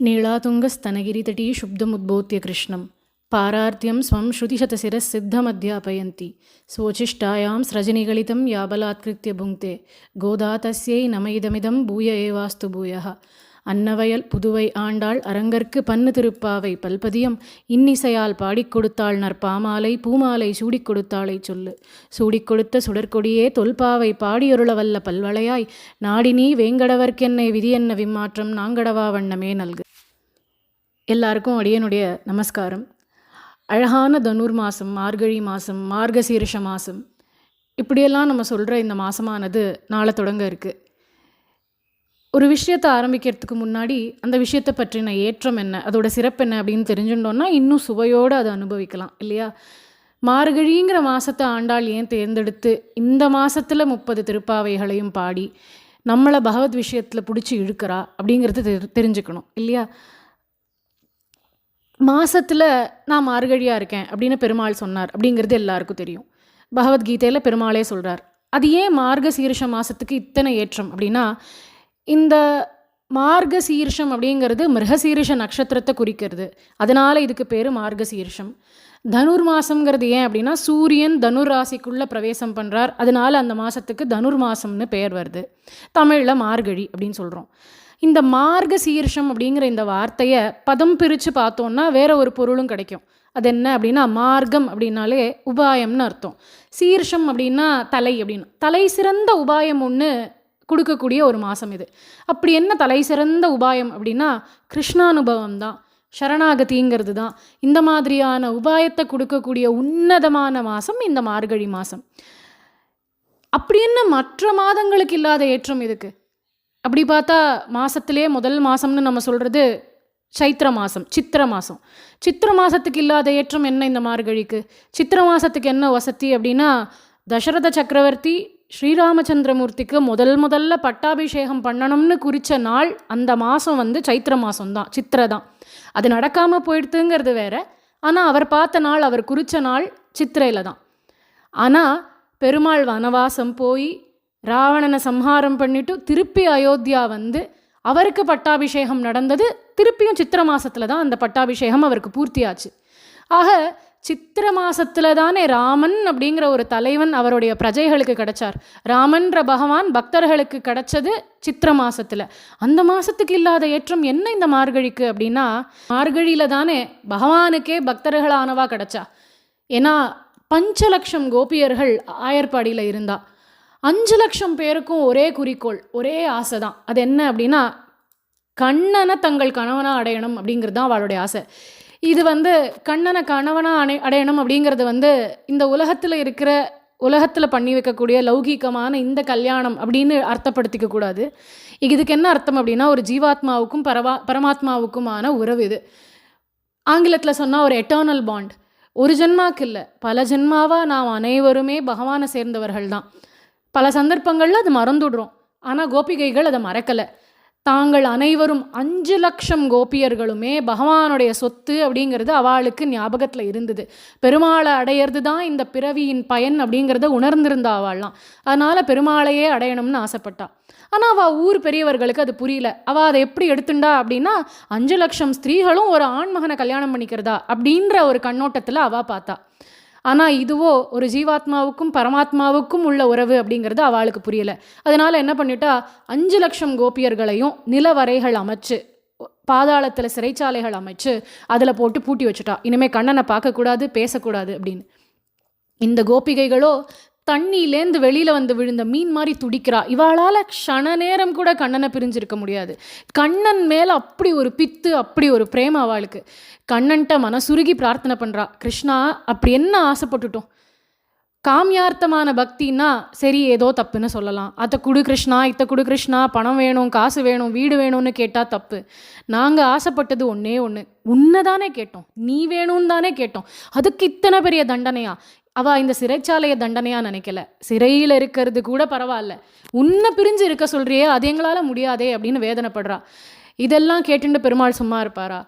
नीळातुङ्गस्तनगिरितटी शुब्धमुद्बोध्य कृष्णं पारार्त्यं स्वं श्रुतिशतशिरःसिद्धमध्यापयन्ति स्वोचिष्टायां स्रजनिगलितं याबलात्कृत्य भुङ्क्ते गोदा तस्यै नम इदमिदं பூய ஏவாஸ்து பூயः அன்னவயல் புதுவை ஆண்டாள் அரங்கற்கு பன்னு திருப்பாவை பல்பதியம் இன்னிசையால் பாடிக் கொடுத்தாள் நற்பாமாலை பூமாலை சூடிக் கொடுத்தாளை சொல்லு சூடிக் கொடுத்த சுடற்கொடியே தொல்பாவை பாடியொருளவல்ல பல்வளையாய் நாடினீ வேங்கடவர்க்கென்னை விதியென்ன விம்மாற்றம் நாங்கடவா வண்ணமே நல்கு எல்லாருக்கும் அடியனுடைய நமஸ்காரம். அழகான தனுர் மாதம் மார்கழி மாதம் மார்கசீரிஷ மாதம் இப்படியெல்லாம் நம்ம சொல்கிற இந்த மாதமானது நாளை தொடங்க இருக்குது ஒரு விஷயத்தை ஆரம்பிக்கிறதுக்கு முன்னாடி அந்த விஷயத்தை பற்றின ஏற்றம் என்ன அதோட சிறப்பு என்ன அப்படின்னு தெரிஞ்சுட்டோம்னா இன்னும் சுவையோடு அதை அனுபவிக்கலாம் இல்லையா? மார்கழிங்கிற மாதத்தை ஆண்டாள் ஏன் தேர்ந்தெடுத்து இந்த மாதத்தில் முப்பது திருப்பாவைகளையும் பாடி நம்மளை பகவத் விஷயத்தில் பிடிச்சி இழுக்கிறா அப்படிங்கிறது தெரி தெரிஞ்சுக்கணும் இல்லையா? மாதத்தில் நான் மார்கழியாக இருக்கேன் அப்படின்னு பெருமாள் சொன்னார் அப்படிங்கிறது எல்லாருக்கும் தெரியும். பகவத்கீதையில் பெருமாளே சொல்கிறார் அது ஏன் மார்க சீர்ஷ மாதத்துக்கு இத்தனை ஏற்றம்? அப்படின்னா இந்த மார்க சீர்ஷம் அப்படிங்கிறது மிருகசீரிஷ நட்சத்திரத்தை குறிக்கிறது. அதனால் இதுக்கு பேர் மார்க சீர்ஷம் தனுர் மாதங்கிறது ஏன் அப்படின்னா சூரியன் தனுர் ராசிக்குள்ளே பிரவேசம் பண்ணுறார் அதனால் அந்த மாதத்துக்கு தனுர் மாதம்னு பெயர் வருது. தமிழில் மார்கழி அப்படின்னு சொல்கிறோம் இந்த மார்க சீர்ஷம் அப்படிங்கிற இந்த வார்த்தையை பதம் பிரித்து பார்த்தோன்னா வேற ஒரு பொருளும் கிடைக்கும். அது என்ன அப்படின்னா மார்க்கம் அப்படின்னாலே உபாயம்னு அர்த்தம். சீர்ஷம் அப்படின்னா தலை அப்படின்னு. தலை சிறந்த உபாயம் ஒன்று கொடுக்கக்கூடிய ஒரு மாதம் இது. அப்படி என்ன தலை சிறந்த உபாயம் அப்படின்னா கிருஷ்ணானுபவம் தான். சரணாகதிங்கிறது தான். இந்த மாதிரியான உபாயத்தை கொடுக்கக்கூடிய உன்னதமான மாதம் இந்த மார்கழி மாதம் அப்படி என்ன மற்ற மாதங்களுக்கு இல்லாத ஏற்றம் இதுக்கு அப்படி பார்த்தா மாதத்திலே முதல் மாதம்னு நம்ம சொல்கிறது சைத்திர மாதம் சித்திர மாதம் சித்திர மாதத்துக்கு இல்லாத ஏற்றம் என்ன இந்த மார்கழிக்கு? சித்திர மாதத்துக்கு என்ன வசதி அப்படின்னா தசரத சக்கரவர்த்தி ஸ்ரீராமச்சந்திரமூர்த்திக்கு முதல் முதல்ல பட்டாபிஷேகம் பண்ணணும்னு குறித்த நாள் அந்த மாதம் வந்து சைத்திர மாதம் தான் சித்திரை தான். அது நடக்காமல் போயிடுத்துங்கிறது வேற. ஆனால் அவர் பார்த்த நாள் அவர் குறித்த நாள் சித்திரையில் தான். ஆனால் பெருமாள் வனவாசம் போய் ராவணனை சம்ஹாரம் பண்ணிட்டு திருப்பி அயோத்தியா வந்து அவருக்கு பட்டாபிஷேகம் நடந்தது. திருப்பியும் சித்திர மாசத்துல தான் அந்த பட்டாபிஷேகம் அவருக்கு பூர்த்தியாச்சு. ஆக சித்திர மாசத்துல தானே ராமன் அப்படிங்கிற ஒரு தலைவன் அவருடைய பிரஜைகளுக்கு கிடைச்சார். ராமன்ற பகவான் பக்தர்களுக்கு கிடைச்சது சித்திர மாசத்துல. அந்த மாசத்துக்கு இல்லாத ஏற்றம் என்ன இந்த மார்கழிக்கு அப்படின்னா மார்கழியில தானே பகவானுக்கே பக்தர்களானவா கிடைச்சா. ஏன்னா பஞ்சலட்சம் கோபியர்கள் ஆயர்பாடியில் இருந்தா. அஞ்சு லட்சம் பேருக்கும் ஒரே குறிக்கோள் ஒரே ஆசை தான் அது என்ன அப்படின்னா கண்ணனை தங்கள் கணவனாக அடையணும் அப்படிங்கிறது தான் அவளுடைய ஆசை. இது வந்து கண்ணனை கணவனாக அணை அடையணும் அப்படிங்கிறது வந்து இந்த உலகத்தில் இருக்கிற உலகத்தில் பண்ணி வைக்கக்கூடிய லௌகீகமான இந்த கல்யாணம் அப்படின்னு அர்த்தப்படுத்திக்க கூடாது. இதுக்கு என்ன அர்த்தம் அப்படின்னா ஒரு ஜீவாத்மாவுக்கும் பரவா பரமாத்மாவுக்குமான உறவு இது. ஆங்கிலத்தில் சொன்னால் ஒரு எட்டர்னல் பாண்ட் ஒரு ஜென்மாக்கு இல்லை பல ஜென்மாவாக நாம் அனைவருமே பகவானை சேர்ந்தவர்கள் தான். பல சந்தர்ப்பங்களில் அது மறந்துடுறோம். ஆனால் கோபிகைகள் அதை மறக்கலை. தாங்கள் அனைவரும் அஞ்சு லட்சம் கோபியர்களுமே பகவானுடைய சொத்து அப்படிங்கிறது அவளுக்கு ஞாபகத்தில் இருந்தது. பெருமாளை அடையிறது தான் இந்த பிறவியின் பயன் அப்படிங்கிறத உணர்ந்திருந்தா அவள்லாம். அதனால் பெருமாளையே அடையணும்னு ஆசைப்பட்டா. ஆனால் அவள் ஊர் பெரியவர்களுக்கு அது புரியல. அவள் அதை எப்படி எடுத்துண்டா அப்படின்னா அஞ்சு லட்சம் ஸ்திரீகளும் ஒரு ஆண்மகனை கல்யாணம் பண்ணிக்கிறதா அப்படின்ற ஒரு கண்ணோட்டத்தில் அவள் பார்த்தா. ஆனால் இதுவோ ஒரு ஜீவாத்மாவுக்கும் பரமாத்மாவுக்கும் உள்ள உறவு அப்படிங்கிறது அவளுக்கு புரியலை. அதனால் என்ன பண்ணிட்டா அஞ்சு லட்சம் கோபியர்களையும் நிலவரைகள் அமைச்சு பாதாளத்தில் சிறைச்சாலைகள் அமைச்சு அதில் போட்டு பூட்டி வச்சுட்டா. இனிமேல் கண்ணனை பார்க்கக்கூடாது பேசக்கூடாது அப்படின்னு. இந்த கோபிகைகளோ தண்ணியிலேந்து வெளியில் வந்து விழுந்த மீன் மாதிரி துடிக்கிறா. இவளால் க்ஷண நேரம் கூட கண்ணனை பிரிஞ்சிருக்க முடியாது. கண்ணன் மேலே அப்படி ஒரு பித்து அப்படி ஒரு பிரேம அவளுக்கு. கண்ணன்ட்ட மனசுருகி பிரார்த்தனை பண்ணுறா கிருஷ்ணா அப்படி என்ன ஆசைப்பட்டுட்டோம்? காமியார்த்தமான பக்தின்னா சரி ஏதோ தப்புன்னு சொல்லலாம். அதை குடு கிருஷ்ணா இத்த குடு கிருஷ்ணா பணம் வேணும் காசு வேணும் வீடு வேணும்னு கேட்டால் தப்பு. நாங்கள் ஆசைப்பட்டது ஒன்றே ஒன்று உன்னை தானே கேட்டோம். நீ வேணும்னு தானே கேட்டோம். அதுக்கு இத்தனை பெரிய தண்டனையா? அவ இந்த சிறைச்சாலையை தண்டனையா நினைக்கல. சிறையில் இருக்கிறது கூட பரவாயில்ல. உன்னை பிரிஞ்சு இருக்க சொல்றியே அது எங்களால் முடியாதே அப்படின்னு வேதனைப்படுறா. இதெல்லாம் கேட்டுட்டு பெருமாள் சும்மா இருப்பாரா?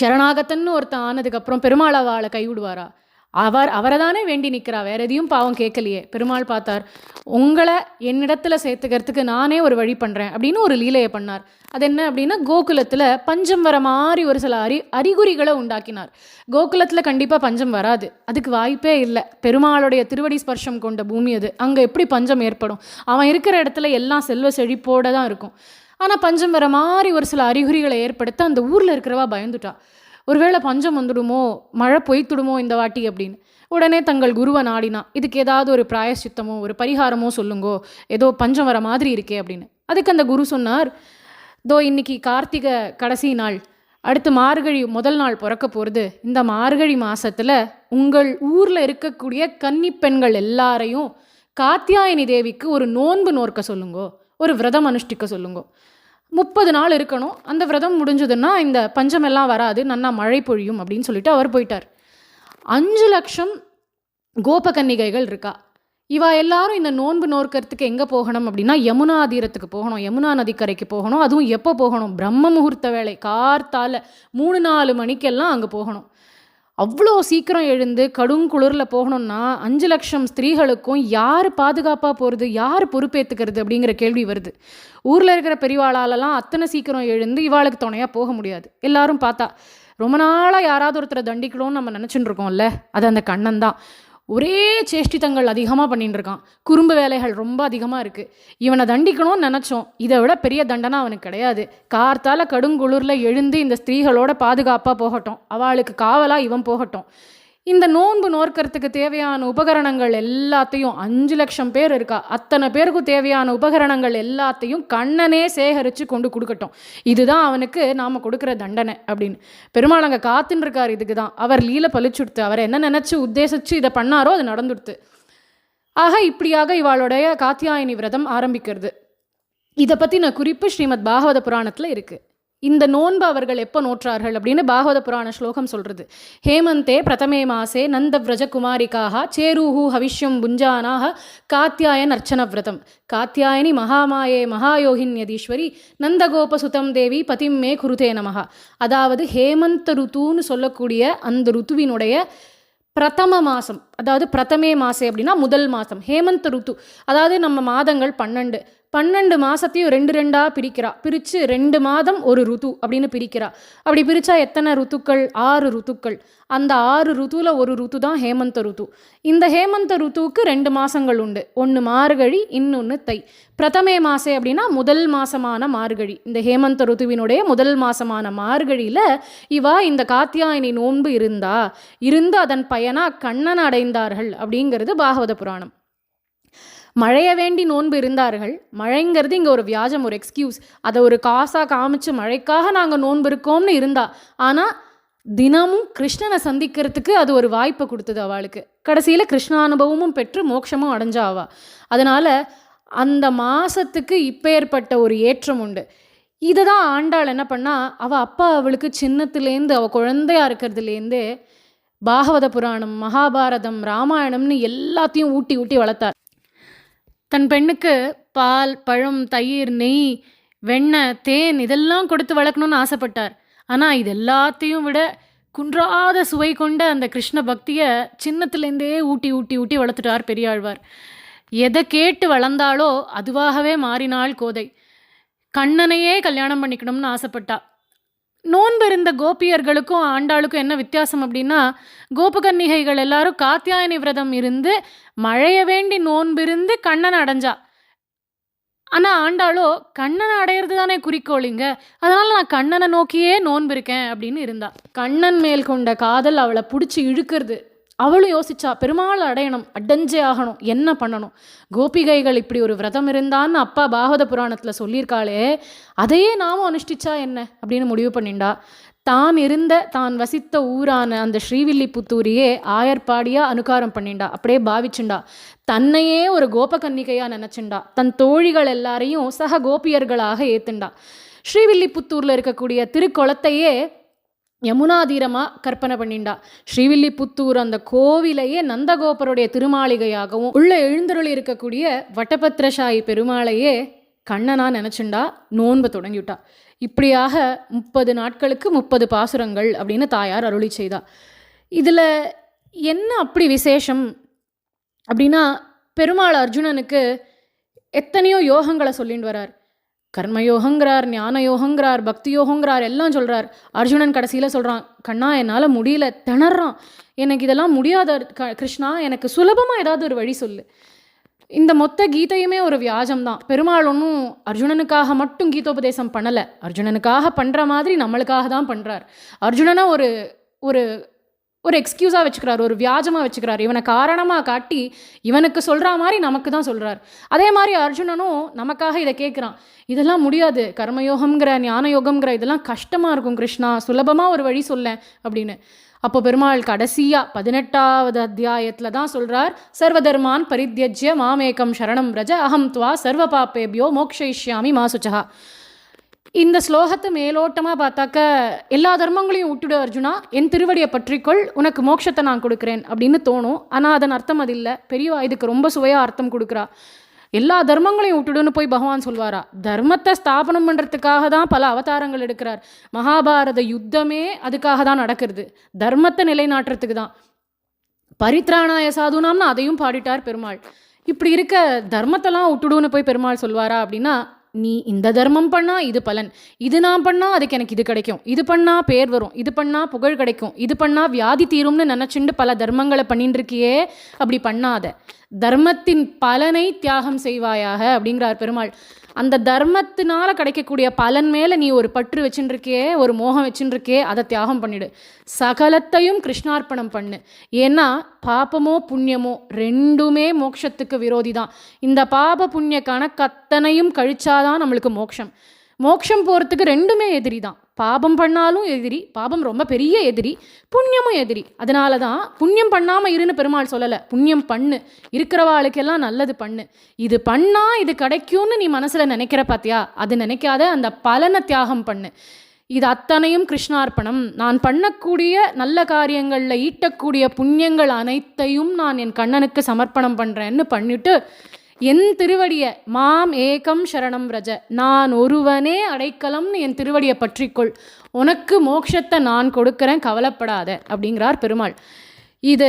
சரணாகத்தன்னு ஒருத்தன் ஆனதுக்கப்புறம் பெருமாள் அவளை கைவிடுவாரா? அவர் அவரை தானே வேண்டி நிற்கிறா வேற எதையும் பாவம் கேட்கலையே. பெருமாள் பார்த்தார் உங்களை என்னிடத்துல சேர்த்துக்கிறதுக்கு நானே ஒரு வழி பண்ணுறேன் அப்படின்னு ஒரு லீலையை பண்ணார். அது என்ன அப்படின்னா கோகுலத்தில் பஞ்சம் வர மாதிரி ஒரு சில அறி அறிகுறிகளை உண்டாக்கினார். கோகுலத்தில் கண்டிப்பாக பஞ்சம் வராது. அதுக்கு வாய்ப்பே இல்லை. பெருமாளுடைய திருவடி ஸ்பர்ஷம் கொண்ட பூமி அது. அங்கே எப்படி பஞ்சம் ஏற்படும்? அவன் இருக்கிற இடத்துல எல்லாம் செல்வ செழிப்போடு தான் இருக்கும். ஆனால் பஞ்சம் வர மாதிரி ஒரு சில அறிகுறிகளை ஏற்படுத்த அந்த ஊரில் இருக்கிறவா பயந்துட்டா. ஒருவேளை பஞ்சம் வந்துடுமோ? மழை பொய்த்துடுமோ இந்த வாட்டி அப்படின்னு. உடனே தங்கள் குருவை நாடினா இதுக்கு ஏதாவது ஒரு பிராயசித்தமோ ஒரு பரிகாரமோ சொல்லுங்கோ. ஏதோ பஞ்சம் வர மாதிரி இருக்கே அப்படின்னு. அதுக்கு அந்த குரு சொன்னார் தோ இன்னைக்கு கார்த்திகை கடைசி நாள். அடுத்து மார்கழி முதல் நாள் பிறக்க போகிறது இந்த மார்கழி மாதத்தில் உங்கள் ஊரில் இருக்கக்கூடிய கன்னி பெண்கள் எல்லாரையும் காத்தியாயனி தேவிக்கு ஒரு நோன்பு நோர்க்க சொல்லுங்கோ. ஒரு விரதம் அனுஷ்டிக்க சொல்லுங்கோ. முப்பது நாள் இருக்கணும். அந்த விரதம் முடிஞ்சதுன்னா இந்த பஞ்சமெல்லாம் வராது. நன்னா மழை பொழியும் அப்படின்னு சொல்லிட்டு அவர் போயிட்டார். அஞ்சு லட்சம் கோபகன்னிகைகள் இருக்கா? இவா எல்லாரும் இந்த நோன்பு நோக்கிறதுக்கு எங்கே போகணும் அப்படின்னா யமுனா தீரத்துக்கு போகணும். யமுனா நதிக்கரைக்கு போகணும். அதுவும் எப்போ போகணும்? பிரம்ம முகூர்த்த வேலை கார்த்தால மூணு நாலு மணிக்கெல்லாம் அங்கே போகணும். அவ்வளோ சீக்கிரம் எழுந்து கடும் குளிரில் போகணும்னா அஞ்சு லட்சம் ஸ்திரீகளுக்கும் யார் பாதுகாப்பாக போகிறது யார் பொறுப்பேற்றுக்கிறது அப்படிங்கிற கேள்வி வருது. ஊரில் இருக்கிற பெரியவாளாலலாம் அத்தனை சீக்கிரம் எழுந்து இவாளுக்கு துணையாக போக முடியாது. எல்லாரும் பார்த்தா ரொம்ப நாளாக யாராவது ஒருத்தரை தண்டிக்கணும்னு நம்ம நினச்சிட்டு இருக்கோம்ல அது அந்த கண்ணன் தான் ஒரே சேஷ்டித்தங்கள் அதிகமாக பண்ணிட்டு இருக்கான். குறும்பு வேலைகள் ரொம்ப அதிகமாக இருக்குது இவனை தண்டிக்கணும்னு நினச்சோம். இதை விட பெரிய தண்டனை அவனுக்கு கிடையாது. கார்த்தால கடுங்குளிரில் எழுந்து இந்த ஸ்திரீகளோட பாதுகாப்பாக போகட்டும். அவளுக்கு காவலாக இவன் போகட்டும். இந்த நோன்பு நோர்க்கறதுக்கு தேவையான உபகரணங்கள் எல்லாத்தையும் அஞ்சு லட்சம் பேர் இருக்கா. அத்தனை பேருக்கும் தேவையான உபகரணங்கள் எல்லாத்தையும் கண்ணனே சேகரித்து கொண்டு கொடுக்கட்டும். இதுதான் அவனுக்கு நாம் கொடுக்குற தண்டனை அப்படின்னு. பெருமாள் அங்கே காத்துன்னு இருக்கார் இதுக்கு தான். அவர் லீல பழிச்சுடுத்து அவர் என்ன நினச்சி உத்தேசித்து இதை பண்ணாரோ அது நடந்துடுத்து. ஆக இப்படியாக இவாளுடைய காத்தியாயனி விரதம் ஆரம்பிக்கிறது. இதை பற்றின குறிப்பு ஸ்ரீமத் பாகவத புராணத்தில் இருக்குது இந்த நோன்பு அவர்கள் எப்போ நோற்றார்கள் அப்படின்னு பாகவத புராண ஸ்லோகம் சொல்கிறது ஹேமந்தே பிரதமே மாசே நந்தவ்ரஜ குமாரிக்காக சேரூஹு ஹவிஷ்யம் புஞ்சானாக காத்தியாயன் அர்ச்சன விரதம். காத்தியாயனி மகாமாயே மகாயோகின்யதீஸ்வரி நந்தகோபசுதம் தேவி பதிம் மே குருதே நமகா அதாவது ஹேமந்த ருத்துன்னு சொல்லக்கூடிய அந்த ருத்துவினுடைய பிரதம மாதம் அதாவது பிரதமே மாசே அப்படின்னா முதல் மாதம் ஹேமந்த ருத்து. அதாவது நம்ம மாதங்கள் பன்னெண்டு. பன்னெண்டு மாதத்தையும் ரெண்டு ரெண்டாக பிரிக்கிறா. பிரித்து ரெண்டு மாதம் ஒரு ருத்து அப்படின்னு பிரிக்கிறா. அப்படி பிரித்தா எத்தனை ருத்துக்கள்? ஆறு ருத்துக்கள். அந்த ஆறு ருத்துவில் ஒரு ருத்து தான் ஹேமந்த ருத்து. இந்த ஹேமந்த ருத்துவுக்கு ரெண்டு மாதங்கள் உண்டு. ஒன்று மார்கழி இன்னொன்று தை. பிரதமே மாசே அப்படின்னா முதல் மாசமான மார்கழி. இந்த ஹேமந்த ருத்துவினுடைய முதல் மாசமான மார்கழியில் இவா இந்த காத்தியாயினி நோன்பு இருந்தா இருந்து அதன் பயனா கண்ணன் அடைந்தார்கள் அப்படிங்கிறது பாகவத புராணம். மழைய வேண்டி நோன்பு இருந்தார்கள். மழைங்கிறது இங்கே ஒரு வியாஜம் ஒரு எக்ஸ்கியூஸ் அதை ஒரு காசாக காமிச்சு மழைக்காக நாங்கள் நோன்பு இருக்கோம்னு இருந்தா. ஆனால் தினமும் கிருஷ்ணனை சந்திக்கிறதுக்கு அது ஒரு வாய்ப்பை கொடுத்தது அவளுக்கு. கடைசியில் கிருஷ்ண அனுபவமும் பெற்று மோட்சமும் அடைஞ்சா அவா அதனால் அந்த மாதத்துக்கு இப்பேற்பட்ட ஒரு ஏற்றம் உண்டு. இதை தான் ஆண்டாள் என்ன பண்ணா அவள் அப்பா அவளுக்கு சின்னத்துலேருந்து அவள் குழந்தையா இருக்கிறதுலேருந்தே பாகவத புராணம் மகாபாரதம் ராமாயணம்னு எல்லாத்தையும் ஊட்டி ஊட்டி வளர்த்தார். தன் பெண்ணுக்கு பால் பழம் தயிர் நெய் வெண்ணெய் தேன் இதெல்லாம் கொடுத்து வளர்க்கணும்னு ஆசைப்பட்டார். ஆனால் இது எல்லாத்தையும் விட குன்றாத சுவை கொண்ட அந்த கிருஷ்ண பக்தியை சின்னத்துலேருந்தே ஊட்டி ஊட்டி ஊட்டி வளர்த்துட்டார் பெரியாழ்வார். எதை கேட்டு வளர்ந்தாலோ அதுவாகவே மாறினாள் கோதை. கண்ணனையே கல்யாணம் பண்ணிக்கணும்னு ஆசைப்பட்டா. நோன்பு இருந்த கோபியர்களுக்கும் ஆண்டாளுக்கும் என்ன வித்தியாசம் அப்படின்னா கோபகன்னிகைகள் எல்லாரும் காத்தியாயனி விரதம் இருந்து மழைய வேண்டி நோன்பிருந்து கண்ணனை அடைஞ்சா. ஆனால் ஆண்டாளோ கண்ணனை அடையிறது தானே குறிக்கோளிங்க. அதனால் நான் கண்ணனை நோக்கியே நோன்பு இருக்கேன் அப்படின்னு இருந்தா. கண்ணன் மேல் கொண்ட காதல் அவளை பிடிச்சி இழுக்கிறது. அவளும் யோசிச்சா பெருமாள் அடையணும் அடைஞ்சே ஆகணும் என்ன பண்ணணும்? கோபிகைகள் இப்படி ஒரு விரதம் இருந்தான்னு அப்பா பாகவத புராணத்தில் சொல்லியிருக்காளே அதையே நாமும் அனுஷ்டிச்சா என்ன? அப்படின்னு முடிவு பண்ணிண்டா. தான் இருந்த தான் வசித்த ஊரான அந்த ஸ்ரீவில்லிபுத்தூரியே ஆயர்பாடியாக அனுகாரம் பண்ணிண்டா. அப்படியே பாவிச்சுண்டா. தன்னையே ஒரு கோபகன்னிகையாக நினச்சிண்டா. தன் தோழிகள் எல்லாரையும் சக கோபியர்களாக ஏத்துண்டா. ஸ்ரீவில்லிபுத்தூரில் இருக்கக்கூடிய திருக்குளத்தையே யமுனாதீரமாக கற்பனை பண்ணிண்டா. ஸ்ரீவில்லிபுத்தூர் அந்த கோவிலையே நந்தகோபருடைய திருமாளிகையாகவும் உள்ள எழுந்தருளி இருக்கக்கூடிய வட்டபத்திரசாயி பெருமாளையே கண்ணனா நினச்சிண்டா நோன்பை தொடங்கிவிட்டா இப்படியாக முப்பது நாட்களுக்கு முப்பது பாசுரங்கள் அப்படின்னு தாயார் அருளி செய்தா. இதில் என்ன அப்படி விசேஷம்? அப்படின்னா பெருமாள் அர்ஜுனனுக்கு எத்தனையோ யோகங்களை சொல்லிட்டு வரார். கர்மயோகங்கிறார் ஞானயோகங்கிறார் பக்தி யோகங்கிறார் எல்லாம் சொல்கிறார் அர்ஜுனன் கடைசியில் சொல்கிறான் கண்ணா என்னால் முடியல திணறான். எனக்கு இதெல்லாம் முடியாத க- கிருஷ்ணா எனக்கு சுலபமாக ஏதாவது ஒரு வழி சொல்லு. இந்த மொத்த கீதையுமே ஒரு வியாஜம் தான் பெருமாள் ஒன்றும் அர்ஜுனனுக்காக மட்டும் கீதோபதேசம் பண்ணலை. அர்ஜுனனுக்காக பண்ணுற மாதிரி நம்மளுக்காக தான் பண்ணுறார் அர்ஜுனனை ஒரு ஒரு ஒரு எக்ஸ்கியூஸாக வச்சுக்கிறார் ஒரு வியாஜமாக வச்சுக்கிறார். இவனை காரணமாக காட்டி இவனுக்கு சொல்கிற மாதிரி நமக்கு தான் சொல்கிறார் அதே மாதிரி அர்ஜுனனும் நமக்காக இதை கேட்குறான் இதெல்லாம் முடியாது. கர்மயோகம்ங்கிற ஞான யோகம்ங்கிற இதெல்லாம் கஷ்டமாக இருக்கும் கிருஷ்ணா. சுலபமாக ஒரு வழி சொல்ல அப்படின்னு. அப்போ பெருமாள் கடைசியாக பதினெட்டாவது அத்தியாயத்தில் தான் சொல்கிறார் சர்வதர்மான் பரித்தியஜ்ய மாமேக்கம் சரணம் ரஜ அகம் துவா சர்வ பாப்பேபியோ மோக்ஷயிஷ்யாமி மாசுச்சகா இந்த ஸ்லோகத்தை மேலோட்டமாக பார்த்தாக்க எல்லா தர்மங்களையும் விட்டுடு அர்ஜுனா என் திருவடியை பற்றிக்கொள் உனக்கு மோட்சத்தை நான் கொடுக்குறேன் அப்படின்னு தோணும். ஆனால் அதன் அர்த்தம் அது இல்லை. பெரியவா இதுக்கு ரொம்ப சுவையாக அர்த்தம் கொடுக்குறா. எல்லா தர்மங்களையும் விட்டுடுன்னு போய் பகவான் சொல்வாரா? தர்மத்தை ஸ்தாபனம் பண்ணுறதுக்காக தான் பல அவதாரங்கள் எடுக்கிறார். மகாபாரத யுத்தமே அதுக்காக தான் நடக்கிறது. தர்மத்தை நிலைநாட்டுறதுக்கு தான். பரித்ராணாய சாதுனாம்னு அதையும் பாடிட்டார் பெருமாள். இப்படி இருக்க தர்மத்தெல்லாம் விட்டுடுன்னு போய் பெருமாள் சொல்வாரா அப்படின்னா நீ இந்த தர்மம் பண்ணா இது பலன். இது நான் பண்ணா அதுக்கு எனக்கு இது கிடைக்கும். இது பண்ணா பேர் வரும். இது பண்ணா புகழ் கிடைக்கும். இது பண்ணா வியாதி தீரும்னு நினச்சிண்டு பல தர்மங்களை பண்ணிட்டு இருக்கியே அப்படி பண்ணாத. தர்மத்தின் பலனை தியாகம் செய்வாயாக அப்படிங்கிறார் பெருமாள். அந்த தர்மத்தினால கிடைக்கக்கூடிய பலன் மேலே நீ ஒரு பற்று வச்சுருக்கே ஒரு மோகம் வச்சுருக்கே அதை தியாகம் பண்ணிடு. சகலத்தையும் கிருஷ்ணார்ப்பணம் பண்ணு. ஏன்னா பாபமோ புண்ணியமோ ரெண்டுமே மோட்சத்துக்கு விரோதி தான் இந்த பாப புண்ணிய கணக்கத்தனையும் கழிச்சாதான் நம்மளுக்கு மோட்சம் மோட்சம் போகிறதுக்கு ரெண்டுமே எதிரி தான். பாபம் பண்ணாலும் எதிரி பாபம் ரொம்ப பெரிய எதிரி புண்ணியமும் எதிரி. அதனால தான் புண்ணியம் பண்ணாமல் இருன்னு பெருமாள் சொல்லலை. புண்ணியம் பண்ணு. இருக்கிறவாளுக்கெல்லாம் நல்லது பண்ணு. இது பண்ணால் இது கிடைக்கும்னு நீ மனசில் நினைக்கிற பார்த்தியா அது நினைக்காத அந்த பலனை தியாகம் பண்ணு. இது அத்தனையும் கிருஷ்ணார்ப்பணம். நான் பண்ணக்கூடிய நல்ல காரியங்களில் ஈட்டக்கூடிய புண்ணியங்கள் அனைத்தையும் நான் என் கண்ணனுக்கு சமர்ப்பணம் பண்ணுறேன்னு பண்ணிட்டு என் திருவடியை மாம் ஏகம் சரணம் ரஜ. நான் ஒருவனே அடைக்கலம்னு என் திருவடியை பற்றிக்கொள். உனக்கு மோட்சத்தை நான் கொடுக்குறேன் கவலைப்படாத அப்படிங்கிறார் பெருமாள். இதை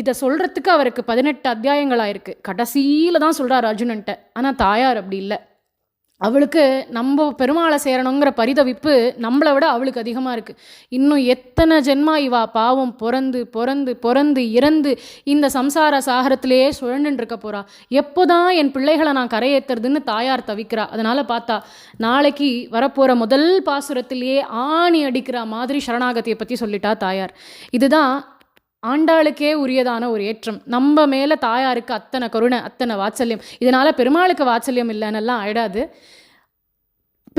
இதை சொல்கிறதுக்கு அவருக்கு பதினெட்டு அத்தியாயங்களாக இருக்குது கடைசியில் தான் சொல்கிறார் அர்ஜுனன்ட்ட. ஆனால் தாயார் அப்படி இல்லை. அவளுக்கு நம்ம பெருமாளை சேரணுங்கிற பரிதவிப்பு நம்மளை விட அவளுக்கு அதிகமாக இருக்குது இன்னும் எத்தனை ஜென்மா இவா பாவம் பிறந்து பிறந்து பிறந்து இறந்து இந்த சம்சார சாகரத்திலேயே சுழண்டுன்னு இருக்க போறா. எப்போதான் என் பிள்ளைகளை நான் கரையேற்றுறதுன்னு தாயார் தவிக்கிறா. அதனால் பார்த்தா நாளைக்கு வரப்போகிற முதல் பாசுரத்திலேயே ஆணி அடிக்கிற மாதிரி சரணாகதியை பற்றி சொல்லிட்டா தாயார். இதுதான் ஆண்டாளுக்கே உரியதான ஒரு ஏற்றம். நம்ம மேலே தாயாருக்கு அத்தனை கருணை அத்தனை வாத்சல்யம். இதனால் பெருமாளுக்கு வாத்சல்யம் இல்லைன்னெல்லாம் ஆயிடாது.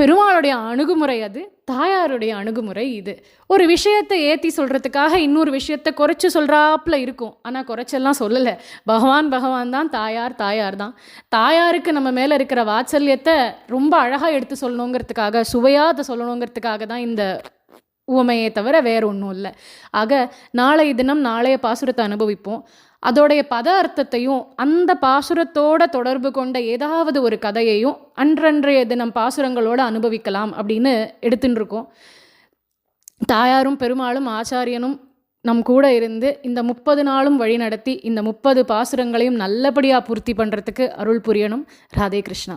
பெருமாளுடைய அணுகுமுறை அது தாயாருடைய அணுகுமுறை இது. ஒரு விஷயத்தை ஏற்றி சொல்கிறதுக்காக இன்னொரு விஷயத்தை குறைச்சி சொல்கிறாப்புல இருக்கும். ஆனால் குறைச்செல்லாம் சொல்லலை. பகவான் பகவான் தான் தாயார் தாயார் தான். தாயாருக்கு நம்ம மேலே இருக்கிற வாத்சல்யத்தை ரொம்ப அழகாக எடுத்து சொல்லணுங்கிறதுக்காக சுவையாக அதை சொல்லணுங்கிறதுக்காக தான் இந்த உவமையை தவிர வேற ஒன்றும் இல்லை. ஆக நாளைய தினம் நாளைய பாசுரத்தை அனுபவிப்போம். அதோடைய பத அர்த்தத்தையும் அந்த பாசுரத்தோட தொடர்பு கொண்ட ஏதாவது ஒரு கதையையும் அன்றன்றைய தினம் பாசுரங்களோட அனுபவிக்கலாம் அப்படின்னு எடுத்துட்டு இருக்கோம் தாயாரும் பெருமாளும் ஆச்சாரியனும் நம் கூட இருந்து இந்த முப்பது நாளும் வழி நடத்தி இந்த முப்பது பாசுரங்களையும் நல்லபடியாக பூர்த்தி பண்ணுறதுக்கு அருள் புரியணும். ராதே கிருஷ்ணா.